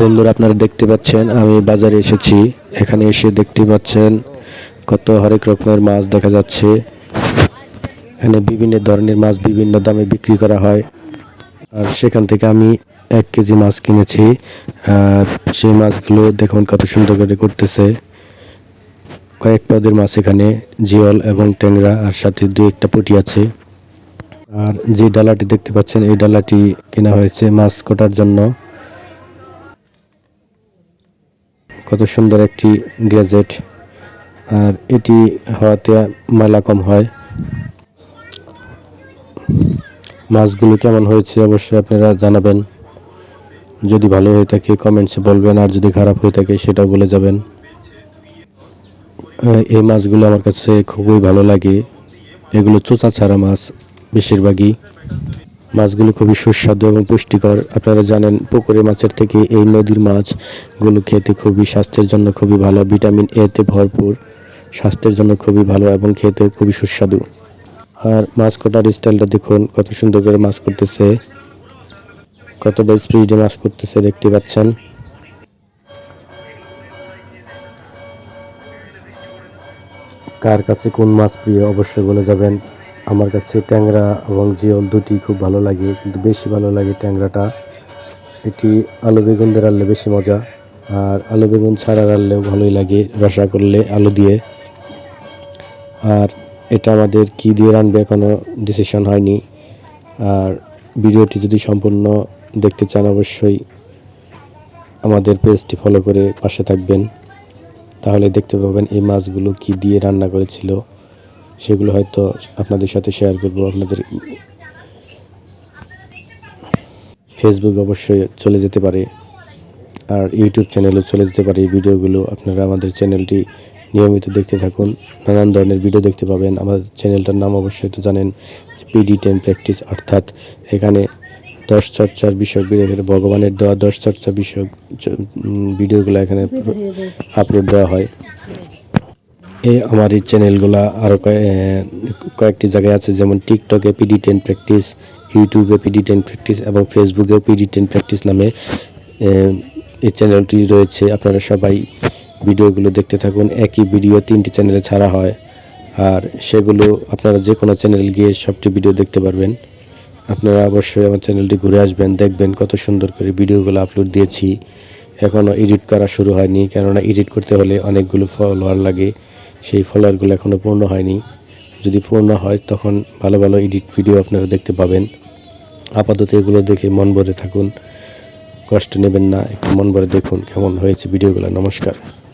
বন্ধুরা, আপনারা দেখতে পাচ্ছেন, আমি বাজারে এসেছি। এখানে এসে দেখতে পাচ্ছেন কত হরেক রকমের মাছ দেখা যাচ্ছে। এখানে বিভিন্ন ধরনের মাছ বিভিন্ন দামে বিক্রি করা হয়। আর সেখান থেকে আমি এক কেজি মাছ কিনেছি। আর সেই মাছগুলো দেখুন কত সুন্দর করে করতেছে। কয়েক পদের মাছ এখানে, জিওল এবং ট্যাংরা, আর সাথে দু একটা পুঁটি আছে। আর যে ডালাটি দেখতে পাচ্ছেন, এই ডালাটি কেনা হয়েছে মাছ কাটার জন্য। কত সুন্দর একটি গ্যাজেট। আর এটি হওয়াতে মেলা কম হয়। মাছগুলো কেমন হয়েছে অবশ্যই আপনারা জানাবেন। যদি ভালো হয়ে থাকে কমেন্টসে বলবেন, আর যদি খারাপ হয়ে থাকে, সেটাও বলে যাবেন। এই মাছগুলো আমার কাছে খুবই ভালো লাগে। এগুলো চোচা ছাড়া মাছ, বেশিরভাগই। মাছগুলো খুবই সুস্বাদু এবং পুষ্টিকর। আপনারা জানেন, পুকুরের মাছের থেকে এই নদীর মাছগুলো খেতে খুবই স্বাস্থ্যের জন্য খুবই ভালো, ভিটামিন এতে ভরপুর, স্বাস্থ্যের জন্য খুবই ভালো এবং খেতেও খুবই সুস্বাদু। আর মাছ কাটার স্টাইলটা দেখুন, কত সুন্দর করে মাছ করতেছে। কতটা স্পিডে মাছ করতেছে, দেখতে পাচ্ছেন। কার কাছে কোন মাছ প্রিয়, অবশ্যই বলে যাবেন। আমার কাছে ট্যাংরা এবং জিওল দুটি খুব ভালো লাগে, কিন্তু বেশি ভালো লাগে ট্যাংরাটা। এটি আলু বেগুন দিয়ে রান্নলে বেশি মজা, আর আলু বেগুন ছাড়া রান্নলেও ভালোই লাগে রসা করলে আলু দিয়ে। আর এটা আমাদের কি দিয়ে রানবে এখনও ডিসিশন হয়নি। আর ভিডিওটি যদি সম্পূর্ণ দেখতে চান অবশ্যই আমাদের পেজটি ফলো করে পাশে থাকবেন। তাহলে দেখতে পাবেন এই মাছগুলো কি দিয়ে রান্না করেছিল। সেগুলো হয়তো আপনাদের সাথে শেয়ার করব আপনাদের ফেসবুক অবশ্যই চলে যেতে পারে আর ইউটিউব চ্যানেলও চলে যেতে পারে। এই ভিডিওগুলো আপনারা আমাদের চ্যানেলটি নিয়মিত দেখতে থাকুন নানান ধরনের ভিডিও দেখতে পাবেন। আমাদের চ্যানেলটার নাম অবশ্যই তো জানেন পিডি টেন প্র্যাকটিস অর্থাৎ এখানে দশ চর্চার বিষয় এখানে ভগবানের দেওয়া দশ চর্চা বিষয়ক ভিডিওগুলো এখানে আপলোড দেওয়া হয়। এই আমার এই চ্যানেলগুলো আরও কয়েকটি জায়গায় আছে, যেমন টিকটকে পিডি টেন প্র্যাকটিস ইউটিউবে পিডি টেন প্র্যাকটিস এবং ফেসবুকেও পিডি টেন প্র্যাকটিস নামে এই চ্যানেলটি রয়েছে। আপনারা সবাই ভিডিওগুলো দেখতে থাকুন। একই ভিডিও তিনটি চ্যানেলে ছাড়া হয়। আর সেগুলো আপনারা যে কোনো চ্যানেল গিয়ে সবটি ভিডিও দেখতে পারবেন। আপনারা অবশ্যই আমার চ্যানেলটি ঘুরে আসবেন, দেখবেন কত সুন্দর করে ভিডিওগুলো আপলোড দিয়েছি। এখনও এডিট করা শুরু হয়নি, কেননা এডিট করতে হলে অনেকগুলো ফলোয়ার লাগে। সেই ফলোয়ারগুলো এখনও পূর্ণ হয়নি। যদি পূর্ণ হয়, তখন ভালো ভালো এডিট ভিডিও আপনারা দেখতে পাবেন। আপাতত এগুলো দেখে মন ভরে থাকুন। কষ্ট নেবেন না, একটু মন ভরে দেখুন কেমন হয়েছে ভিডিওগুলো নমস্কার।